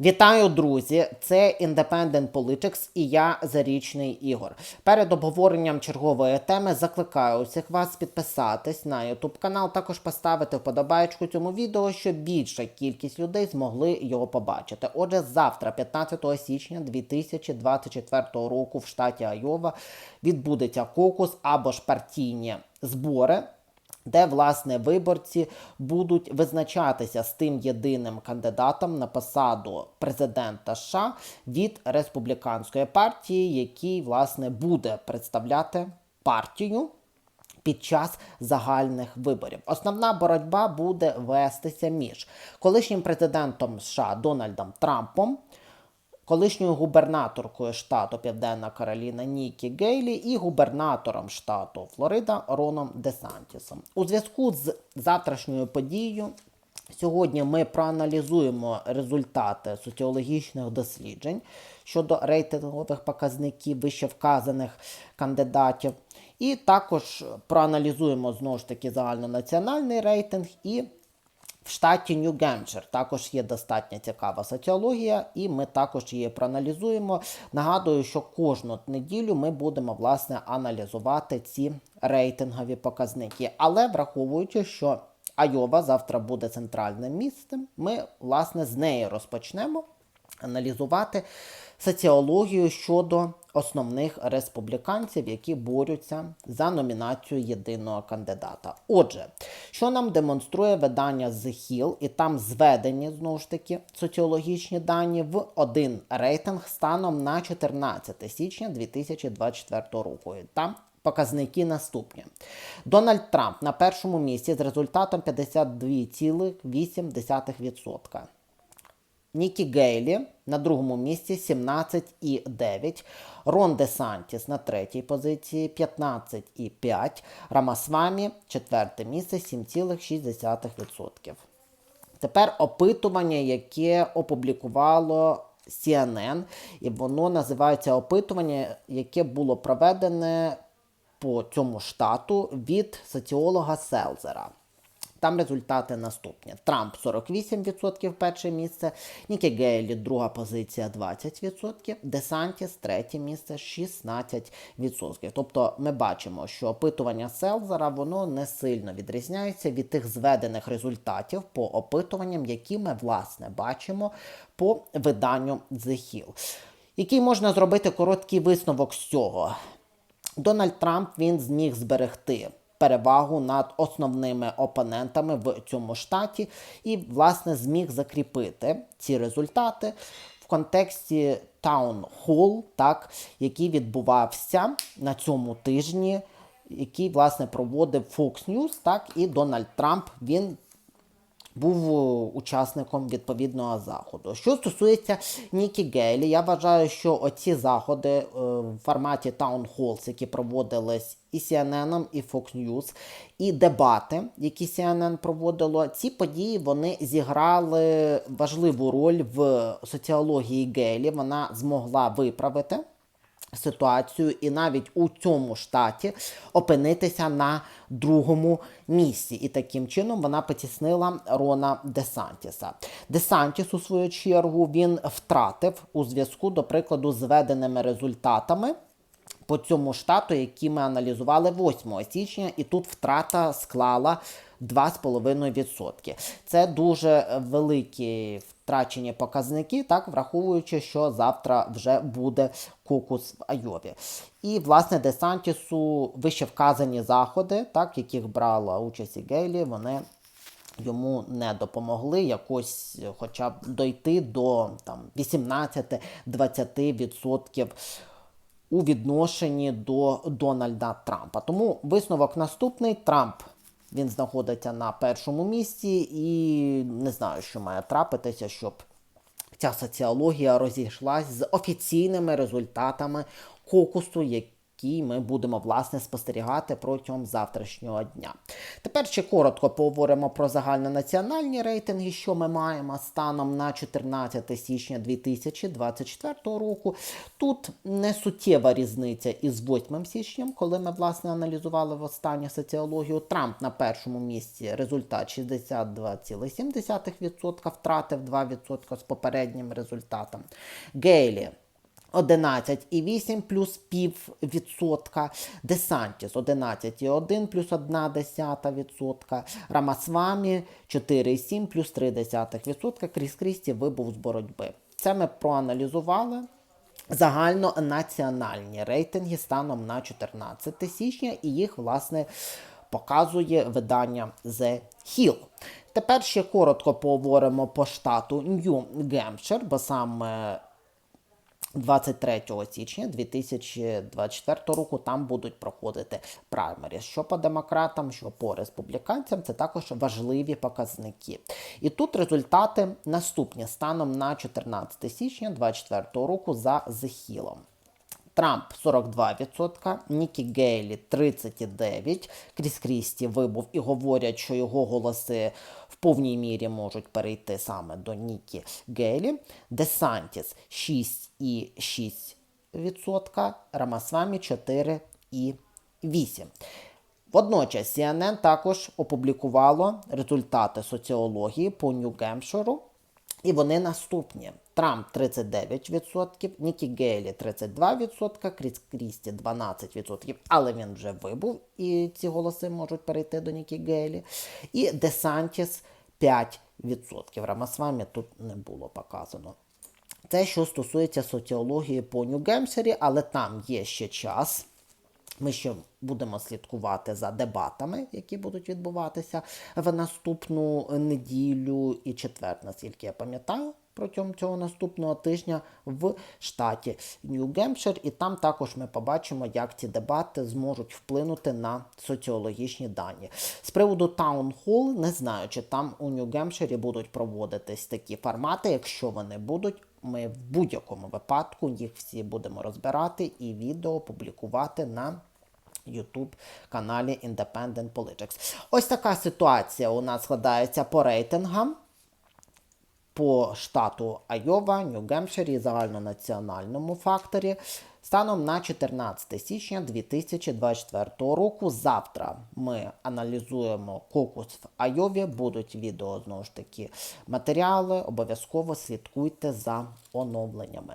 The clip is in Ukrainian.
Вітаю, друзі! Це Independent Politics і я Зарічний Ігор. Перед обговоренням чергової теми закликаю усіх вас підписатись на YouTube канал, також поставити вподобайку цьому відео, щоб більша кількість людей змогли його побачити. Отже, завтра, 15 січня 2024 року, в штаті Айова відбудеться кокус або ж партійні збори де власне виборці будуть визначатися з тим єдиним кандидатом на посаду президента США від республіканської партії, який власне буде представляти партію. Під час загальних виборів основна боротьба буде вестися між колишнім президентом США Дональдом Трампом, колишньою губернаторкою штату Південна Кароліна Нікі Гейлі і губернатором штату Флорида Роном Десантісом. У зв'язку з завтрашньою подією. Сьогодні ми проаналізуємо результати соціологічних досліджень щодо рейтингових показників вищевказаних кандидатів, і також проаналізуємо знову ж таки загальнонаціональний рейтинг і в штаті Нью-Гемпшир також є достатньо цікава соціологія, і ми також її проаналізуємо. Нагадую, що кожну неділю ми будемо власне аналізувати ці рейтингові показники. Але враховуючи, що Айова завтра буде центральним місцем, ми власне з неї розпочнемо аналізувати соціологію щодо основних республіканців, які борються за номінацію єдиного кандидата. Отже, що нам демонструє видання The Hill, і там зведені знову ж таки соціологічні дані в один рейтинг станом на 14 січня 2024 року. І Там Показники наступні. Дональд Трамп на першому місці з результатом 52,8%. Нікі Гейлі на другому місці 17,9. Рон Де Сантіс на третій позиції 15,5. Рамасвамі четверте місце 7,6%. Тепер опитування, яке опублікувало CNN, і воно називається опитування, яке було проведене по цьому штату від соціолога Селзера. Там результати наступні: Трамп 48% перше місце, Нікі Гейлі друга позиція 20%, Десантіс третє місце 16%. Тобто ми бачимо, що опитування Селзера воно не сильно відрізняється від тих зведених результатів по опитуванням, які ми власне бачимо по виданню The Hill. Який можна зробити короткий висновок з цього? Дональд Трамп він зміг зберегти перевагу над основними опонентами в цьому штаті і, власне, зміг закріпити ці результати в контексті Таун Hall, так, який відбувався на цьому тижні, який, власне, проводив Fox News, так, і Дональд Трамп він був учасником відповідного заходу. Що стосується Нікі Гейлі, я вважаю, що оці заходи е, в форматі Halls, які проводились і CNN, і Fox News, і дебати, які CNN проводило, ці події вони зіграли важливу роль в соціології Гейлі. Вона змогла виправити ситуацію і навіть у цьому штаті опинитися на другому місці. І таким чином вона потіснила Рона Десантіса. Десантіс, у свою чергу, він втратив у зв'язку, до прикладу, з введеними результатами. По цьому штату, які ми аналізували 8 січня, і тут втрата склала 2,5%. Це дуже великі втрачені показники, так враховуючи, що завтра вже буде кокус в Айові. І, власне, Десантісу вище вказані заходи, так, яких брала участь і Гейлі, вони. Йому не допомогли якось хоча б дойти до там 18-20% у відношенні до Дональда Трампа. Тому висновок наступний: Трамп він знаходиться на першому місці, і не знаю, що має трапитися, щоб ця соціологія розійшлась з офіційними результатами кокусу, який ми будемо власне спостерігати протягом завтрашнього дня. Тепер ще коротко поговоримо про загальнонаціональні рейтинги, що ми маємо станом на 14 січня 2024 року. Тут не суттєва різниця із 8 січням, коли ми власне аналізували в останню соціологію. Трамп на першому місці результат 62,7%, втратив 2% з попереднім результатом. Гейлі 11,8 плюс пів відсотка, Десантіс 11,1 плюс 1 десята відсотка, Рамасвамі 4,7 плюс 3 десятих відсотка, Кріс Крісті вибув з боротьби. Це ми проаналізували загальнонаціональні рейтинги станом на 14 січня, і їх, власне, показує видання The Hill. Тепер ще коротко поговоримо по штату Нью-Гемпшир, бо саме 23 січня 2024 року там будуть проходити праймері. Що по демократам, що по республіканцям, це також важливі показники. І тут результати наступні станом на 14 січня 2024 року за Зехілом. Трамп 42%, Нікі Гейлі 39%, Кріс Крісті вибув і говорять, що його голоси в повній мірі можуть перейти саме до Нікі Гейлі. Десантіс 6,6%, Рамасвамі 4,8%. Водночас CNN також опублікувало результати соціології по Нью-Гемпширу, і вони наступні. Трамп 39%, Нікі Гейлі 32%, Кріс Крісті 12%, але він вже вибув, і ці голоси можуть перейти до Нікі Гейлі. І Десантіс 5%. Рамасвамі тут не було показано. Це що стосується соціології по Нью-Гемпширі, але там є ще час. Ми ще будемо слідкувати за дебатами, які будуть відбуватися в наступну неділю і четвер, наскільки я пам'ятаю, протягом цього наступного тижня в штаті Нью-Гемпшир. І там також ми побачимо, як ці дебати зможуть вплинути на соціологічні дані. З приводу таунхолл, не знаю, чи там у Нью-Гемпширі будуть проводитись такі формати. Якщо вони будуть, ми в будь-якому випадку їх всі будемо розбирати і відео публікувати на YouTube каналі Independent Politics. Ось така ситуація у нас складається по рейтингам по штату Айова, Нью-Гемпширі загальнонаціональному факторі. Станом на 14 січня 2024 року. Завтра ми аналізуємо кокус в Айові. Будуть відео знову ж таки матеріали. Обов'язково слідкуйте за оновленнями.